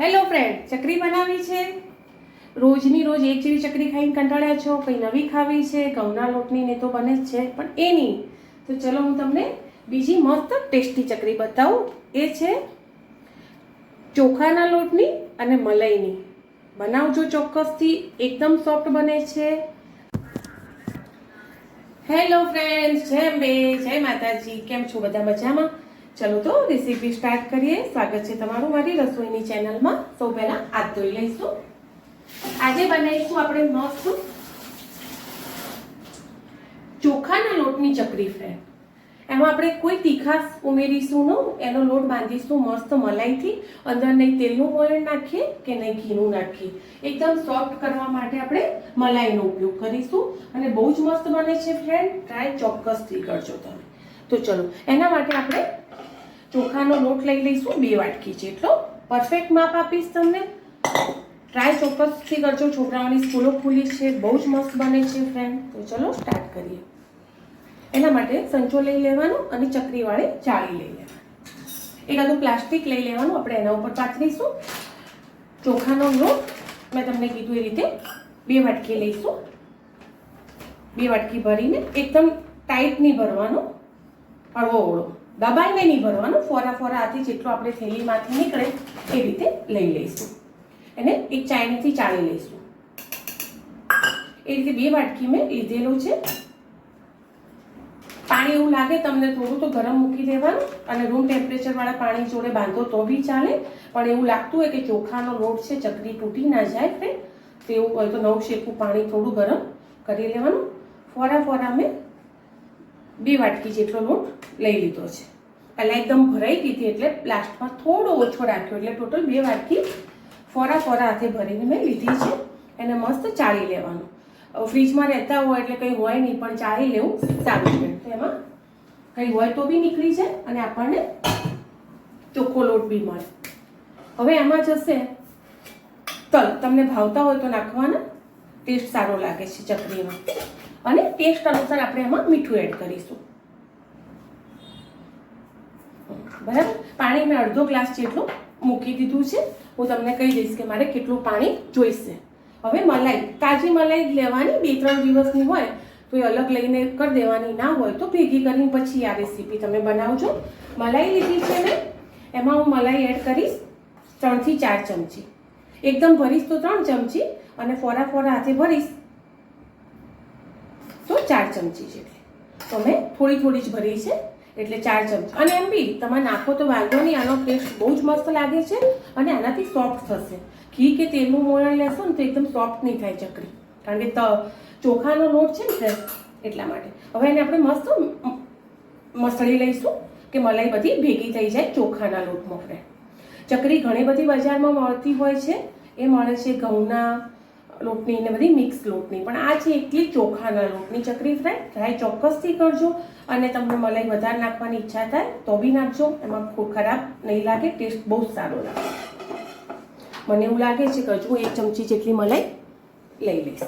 Hello friend ચકરી બનાવી છે? રોજની રોજ એક જેવી ચકરી ખાઈને કંટાળ્યા છો? કંઈ નવી ખાવી છે? ઘઉંના લોટની ને તો બને જ છે, પણ એ નહીં. તો ચલો હું તમને બીજી મસ્ત ટેસ્ટી ચકરી બતાવું. એ છે ચોખાના લોટની અને મલાઈની. બનાવજો ચોક્કસથી, એકદમ સોફ્ટ બને છે. હેલો ફ્રેન્ડ્સ જય અંબે, જય માતાજી. કેમ છો બધા મજામાં? ચલો તો રેસીપી સ્ટાર્ટ કરીએ. સ્વાગત છે તમારું મારી રસોઈની ચેનલમાં સૌ પહેલા હાથ ધોઈ લઈશું. આજે બનાવીશું આપણે મસ્ત ચોખાના લોટની ચકરી ફ્રેન્ડ એમાં આપણે કોઈ તીખાસ ઉમેરીશું નો. એનો લોટ બાંધીશું મસ્ત મલાઈથી. અંદર નહીં તેલનું મોયણ નાખીએ કે નહીં ઘીનું નાખીએ. એકદમ સોફ્ટ કરવા માટે આપણે મલાઈનો ઉપયોગ કરીશું. અને બહુ જ મસ્ત બને છે ફ્રેન્ડ ટ્રાય ચોક્કસથી કરજો તમે. તો ચલો, એના માટે આપણે ચોખાનો લોટ લઈ લઈશું, બે વાટકી જેટલો. પરફેક્ટ માપ આપીશ તમને. ટ્રાય ચોક્કસથી કરજો. છોકરાઓની સ્કૂલો ખુલી છે, બહુ જ મસ્ત બને છે ફ્રેન્ડ તો ચલો સ્ટાર્ટ કરીએ. એના માટે સંચો લઈ લેવાનો અને ચકરીવાળી જાળી લઈ લેવાની. એકાદું પ્લાસ્ટિક લઈ લેવાનું. આપણે એના ઉપર પાથરીશું. ચોખાનો લોટ, મેં તમને કીધું એ રીતે, બે વાટકી લઈશું. બે વાટકી ભરીને એકદમ ટાઈટ નહીં ભરવાનો હળવો ઓળો. દબાઈને નહીં ભરવાનું, ફોરા ફોરા હાથી જેટલું આપણે થેલીમાંથી નીકળે એ રીતે લઈ લઈશું. એને એક ચાયણીથી ચાળી લઈશું. એ રીતે બે વાટકી મેં લીધેલું છે. પાણી એવું લાગે તમને થોડું તો ગરમ મૂકી દેવાનું અને રૂમ ટેમ્પરેચરવાળા પાણી જોડે બાંધો તો બી ચાલે. પણ એવું લાગતું હોય કે ચોખાનો લોટ છે, ચકરી તૂટી ના જાય તેવું હોય તો નવું શેકું પાણી થોડું ગરમ કરી લેવાનું. ફોરા ફોરા મેં બે વાટકી જેટલો લોટ લઈ લીધો છે. પહેલાં એકદમ ભરાઈ દીધી એટલે લાસ્ટમાં થોડો ઓછો રાખ્યો એટલે ટોટલ બે વાટકી ફોરા ફોરા હાથે ભરીને મેં લીધી છે. એને મસ્ત ચાળી લેવાનું. ફ્રીજમાં રહેતા હોય એટલે કંઈ હોય નહીં, પણ ચાળી લેવું સારું છે. એમાં કંઈ હોય તો બી નીકળી જાય અને આપણને ચોખ્ખો લોટ બી મળે. હવે એમાં જશે તલ. તમને ભાવતા હોય તો નાખવાના. ટેસ્ટ સારો લાગે છે ચકરીમાં અને ટેસ્ટ અનુસાર આપણે એમાં મીઠું એડ કરીશું. બરાબર? પાણી મેં અડધો ગ્લાસ જેટલું મૂકી દીધું છે. હું તમને કહી દઈશ કે મારે કેટલું પાણી જોઈશે. હવે મલાઈ, તાજી મલાઈ લેવાની બે ત્રણ દિવસની હોય તો એ અલગ લઈને કરી દેવાની, ના હોય તો ભેગી કરીને પછી આ રેસીપી તમે બનાવજો. મલાઈ લીધી છે મેં. એમાં હું મલાઈ એડ કરીશ ત્રણથી ચાર ચમચી. એકદમ ભરીશ તો ત્રણ ચમચી અને ફોરા ફોરા હાથે ભરીશ. ચાર ચમચી જેટલી. તો મેં થોડી થોડી જ ભરી છે, એટલે ચાર ચમચી. અને એમ બી તમે નાખો તો વાંધો નહીં, આનો ટેસ્ટ બહુ જ મસ્ત લાગે છે અને આનાથી સોફ્ટ થશે. ઘી કે તેલનું મોયણ લેશો ને તો એકદમ સોફ્ટ નહીં થાય ચકરી. કારણ કે ચોખાનો લોટ છે ને એટલા માટે. હવે એને આપણે મસ્ત મસળી લઈશું કે મલાઈ બધી ભેગી થઈ જાય ચોખાના લોટમાં ફ્રેન્ડ ચકરી ઘણી બધી બજારમાં મળતી હોય છે. એ મળે છે ઘઉંના લોટની ને બધી મિક્સ લોટની. પણ આ છે એટલી ચોખાના લોટની ચકરી ફ્રાય ટ્રાય ચોક્કસથી કરજો અને તમને મલાઈ વધારે નાખવાની ઈચ્છા થાય તો બી નાખજો. એમાં ખૂબ ખરાબ નહીં લાગે ટેસ્ટ બહુ જ સારો લાગે. મને એવું લાગે છે કે હજુ એક ચમચી જેટલી મલાઈ લઈ લઈશ.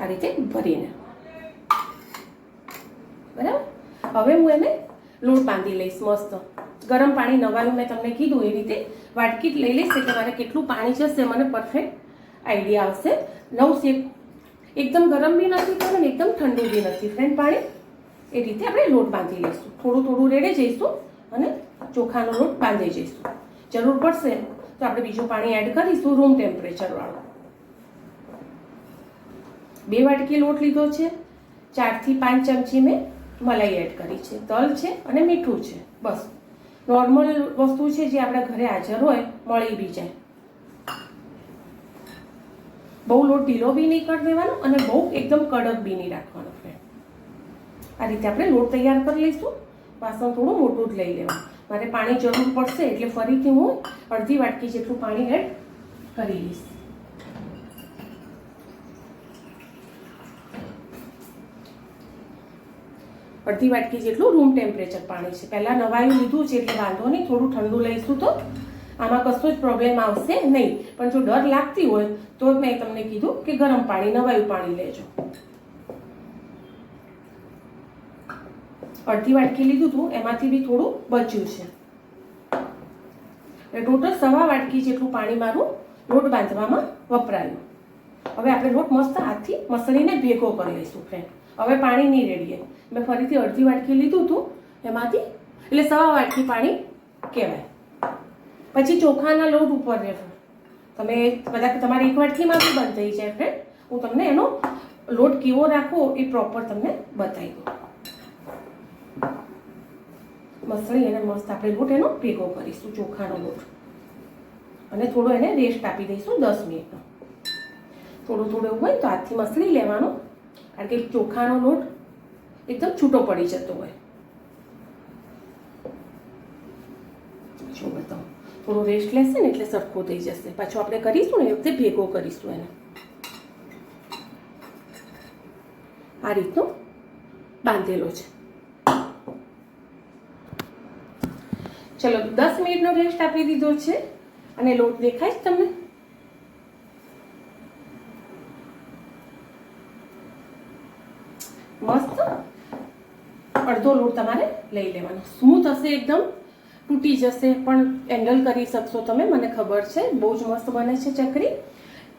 આ રીતે ભરીને. બરાબર? હવે હું એને લોટ બાંધી લઈશ મસ્ત. ગરમ પાણી નવાનું મેં તમને કીધું એ રીતે. વાટકી લઈ લઈશ એટલે મારે કેટલું પાણી જશે મને પરફેક્ટ આઈડિયા આવશે. નવ શેક. એકદમ ગરમ બી નથી કરવાનું એકદમ ઠંડુ બી નથી. ફ્રેન્ડ પાણી, એ રીતે આપણે લોટ બાંધી લઈશું. થોડું થોડું રેડે જઈશું અને ચોખાનો લોટ બાંધી જઈશું. જરૂર પડશે તો આપણે બીજું પાણી એડ કરીશું રૂમ ટેમ્પરેચરવાળું બે વાટકી લોટ લીધો છે. ચારથી પાંચ ચમચી મેં મલાઈ એડ કરી છે. તલ છે અને મીઠું છે. બસ. નોર્મલ વસ્તુ છે જે આપણા ઘરે હાજર હોય, મળી બી જાય. બહુ લોટ ઢીલો બી નહીં કરી દેવાનો અને બહુ એકદમ કડક બી નહીં રાખવાનો આ રીતે આપણે લોટ તૈયાર કરી લઈશું. વાસણ થોડું મોટું જ લઈ લેવાનું. મારે પાણી જરૂર પડશે એટલે ફરીથી હું અડધી વાટકી જેટલું પાણી એડ કરી લઈશ. અડધી વાટકી જેટલું રૂમ ટેમ્પરેચર પાણી છે. પહેલાં નવાયું લીધું છે એટલે વાંધો નહીં, થોડું ઠંડુ લઈશું તો આમાં કશો જ પ્રોબ્લેમ આવશે નહીં. પણ જો ડર લાગતી હોય તો મેં તમને કીધું કે ગરમ પાણી, નવાયું પાણી લેજો. અડધી વાટકી લીધું હતું, એમાંથી બી થોડું બચ્યું છે. એટલે ટોટલ સવા વાટકી જેટલું પાણી મારું લોટ બાંધવામાં વપરાયું. હવે આપણે લોટ મસ્ત હાથથી મસળીને ભેગો કરી લઈશું ફ્રેન્ડ હવે પાણી નહીં રેડીએ. મેં ફરીથી અડધી વાટકી લીધું હતું એમાંથી, એટલે સવા વાટકી પાણી કહેવાય. પછી ચોખાના લોટ ઉપર રહેશે તમે બધા તમારી એક વાટકીમાં બી બંધ થઈ જાય ફ્રેન્ડ હું તમને એનો લોટ કેવો રાખવો એ પ્રોપર તમને બતાવી દઉં. મસળી અને મસ્ત આપણે લોટ એનો ભેગો કરીશું, ચોખાનો લોટ. અને થોડો એને રેસ્ટ આપી દઈશું દસ મિનિટનો. થોડું થોડું એવું હોય તો હાથથી મસળી લેવાનો. કારણ કે ચોખાનો લોટ એકદમ છૂટો પડી જતો હોય. થોડો રેસ્ટ લેશે ને એટલે સરખો થઈ જશે. પાછું આપણે કરીશું ને એ વખતે ભેગો કરીશું એને. આ રીતનો બાંધેલો છે. ચલો, દસ મિનિટનો રેસ્ટ આપી દીધો છે અને લોટ દેખાય છે તમને? મસ્ત. અડધો લોટ તમારે લઈ લેવાનો. સ્મૂથ હશે એકદમ, તૂટી જશે, પણ હેન્ડલ કરી શકશો તમે, મને ખબર છે. બહુ જ મસ્ત બને છે ચકરી.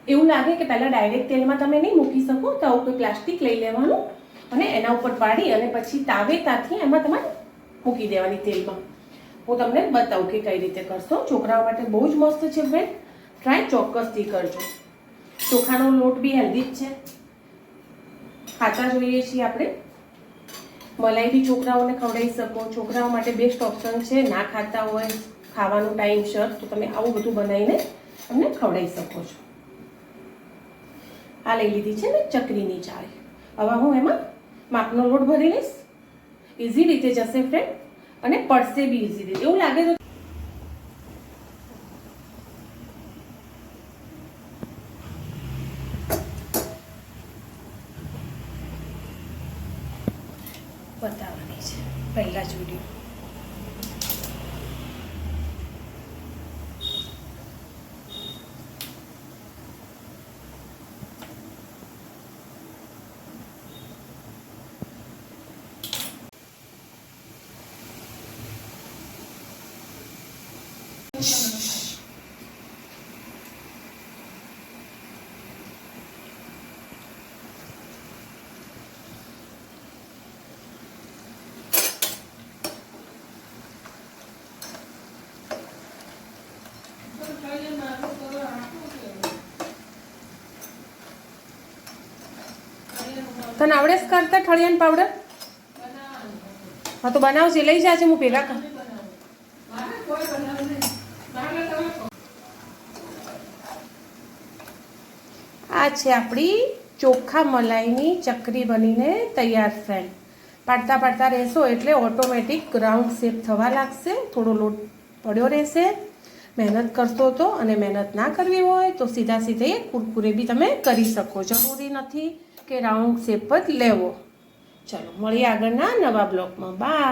એવું લાગે કે પહેલાં ડાયરેક્ટ તેલમાં તમે નહીં મૂકી શકો, તો આવું કોઈ પ્લાસ્ટિક લઈ લેવાનું અને એના ઉપર પાડી અને પછી તાવેતાથી એમાં તમારે મૂકી દેવાની તેલમાં. હું તમને બતાવું કે કઈ રીતે કરશો. છોકરાઓ માટે બહુ જ મસ્ત છે બેન. ટ્રાય ચોક્કસથી કરજો. ચોખાનો લોટ બી હેલ્ધી જ છે. ખાતા જોઈએ છીએ આપણે. મલાઈ બી છોકરાઓને ખવડાવી શકો. છોકરાઓ માટે બેસ્ટ ઓપ્શન છે ના ખાતા હોય, ખાવાનું ટાઈમ સર તો તમે આવું બધું બનાવીને તમને ખવડાવી શકો છો. આ લઈ લીધી છે ને ચકરીની ચાળી. હવે હું એમાં માપનો લોટ ભરી લઈશ. ઇઝી રીતે જશે ફ્રેન્ડ અને પડશે બી ઇઝી રીતે. એવું લાગે તો બતાવવાની છે. પહેલાં જ વીડિયો. તને આવડે છે કરતા ઠળિયાન પાવડર હા, તો બનાવજે, લઈ જાજે હું કર આ છે આપણી ચોખ્ખા મલાઈની ચકરી બનીને તૈયાર ફ્રેન્ડ પાડતા પાડતા રહેશો એટલે ઓટોમેટિક રાઉન્ડ શેપ થવા લાગશે. થોડો લોટ પડ્યો રહેશે. મહેનત કરશો તો અને મહેનત ના કરવી હોય તો સીધા સીધે કુરકુરે બી તમે કરી શકો. જરૂરી નથી કે રાઉન્ડ શેપ જ લેવો. ચાલો મળીએ આગળના નવા બ્લોગમાં બાય